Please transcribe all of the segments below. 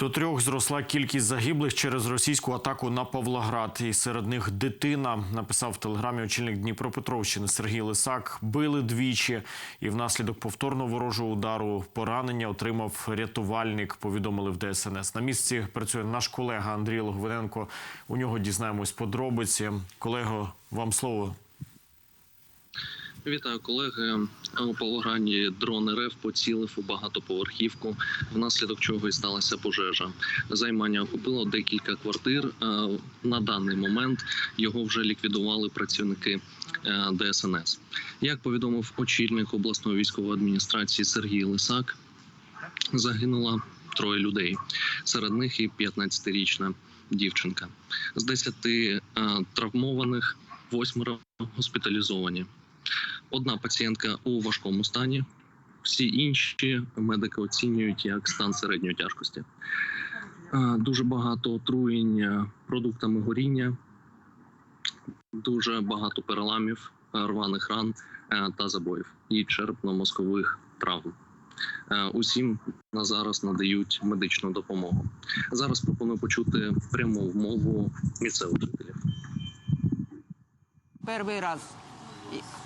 До трьох зросла кількість загиблих через російську атаку на Павлоград. І серед них дитина написав в телеграмі очільник Дніпропетровщини Сергій Лисак. Били двічі, і внаслідок повторного ворожого удару поранення отримав рятувальник. Повідомили в ДСНС. На місці працює наш колега Андрій Логвиненко. У нього дізнаємось подробиці. Колего, вам слово. Вітаю колеги. У Павлограді дрон РФ поцілив у багатоповерхівку, внаслідок чого і сталася пожежа. Займання охопило декілька квартир. Е, На даний момент його вже ліквідували працівники е, ДСНС. Як повідомив очільник обласної військової адміністрації Сергій Лисак, загинуло троє людей. Серед них і 15-річна дівчинка. З 10 е, травмованих восьмеро госпіталізовані. Одна пацієнтка у важкому стані. Всі інші медики оцінюють як стан середньої тяжкості. Е, Дуже багато отруєнь е, продуктами горіння, дуже багато переламів, е, рваних ран та забоїв і черепно-мозкових травм. Усім на зараз надають медичну допомогу. Зараз пропоную почути пряму мову місцевих жителів. Первый раз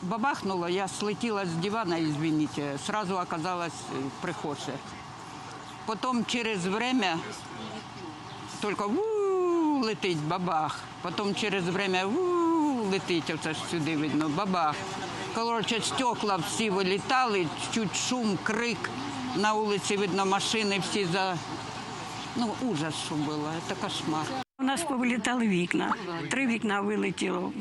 бабахнуло, я слетела с дивана, извините, сразу оказалась в прихожей. Потом через время только у летить бабах. Потом через время у летить, оце ж сюди видно, бабах. Коротше, стекла всі вилітали, чуть шум, крик. На вулиці видно машини всі за. Ну, ужас, що було, це кошмар. У нас повилітали вікна. Три вікна вилетіло.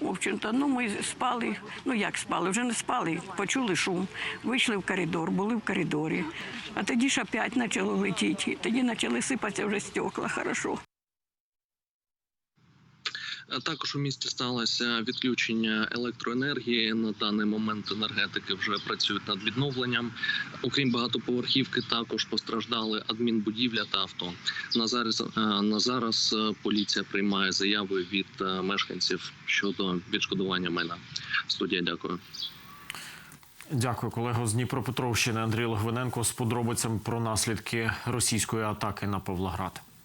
Общем-то, ну ми спали. Ну як спали? Вже не спали. Почули шум. Вийшли в коридор, були в коридорі. А тоді ж опять почало летіти. Тоді почали сипатися вже стекла. Хорошо. Е, Також у місті сталося відключення електроенергії. На даний момент енергетики вже працюють над відновленням. Окрім багатоповерхівки, також постраждали адмінбудівля та авто. На зараз е, на зараз е, поліція приймає заяви від мешканців щодо відшкодування майна. Студія, дякую. Дякую, колего з Дніпропетровщини Андрій Логвиненко з подробицями про наслідки російської атаки на Павлоград.